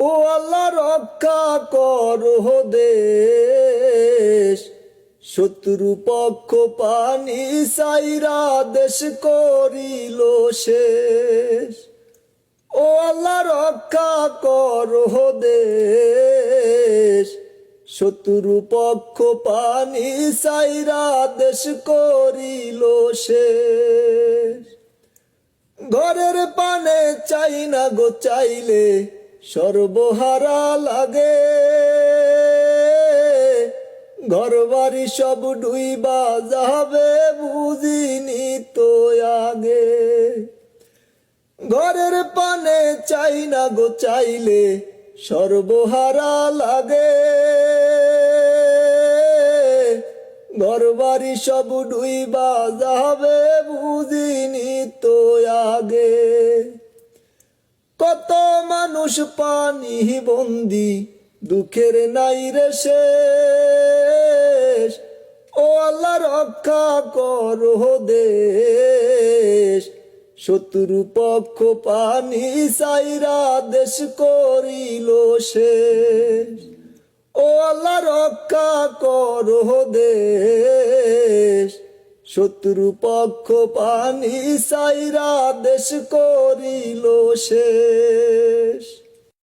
ও আল্লাহ রক্ষা করো দেশ। শত্রু পক্ষ পানি সাইরা দেশ করিল শেষ। ও আল্লাহ রক্ষা করো দেশ। শত্রু পক্ষ পানি সাইরা দেশ করিল শেষ। ঘরের পানে চাই না গো চাইলে সর্বহারা লাগে। ঘর বাড়ি সব ডুইবা যাবে বুঝিনি তো আগে। ঘরের পানে চাই না গো চাইলে সর্বহারা লাগে। ঘর বাড়ি সব ডুইবা যাবে মানুষ পানি বন্দি, দুঃখের নাই রে শেষ। ও আল্লাহ, রক্ষা করো দেশ। শত্রু পক্ষ পানি সাইরা দেশ করিল শেষ। ও আল্লাহ, রক্ষা করো দেশ। শত্রু পক্ষ পানি সাইরা দেশ করিল শেষ।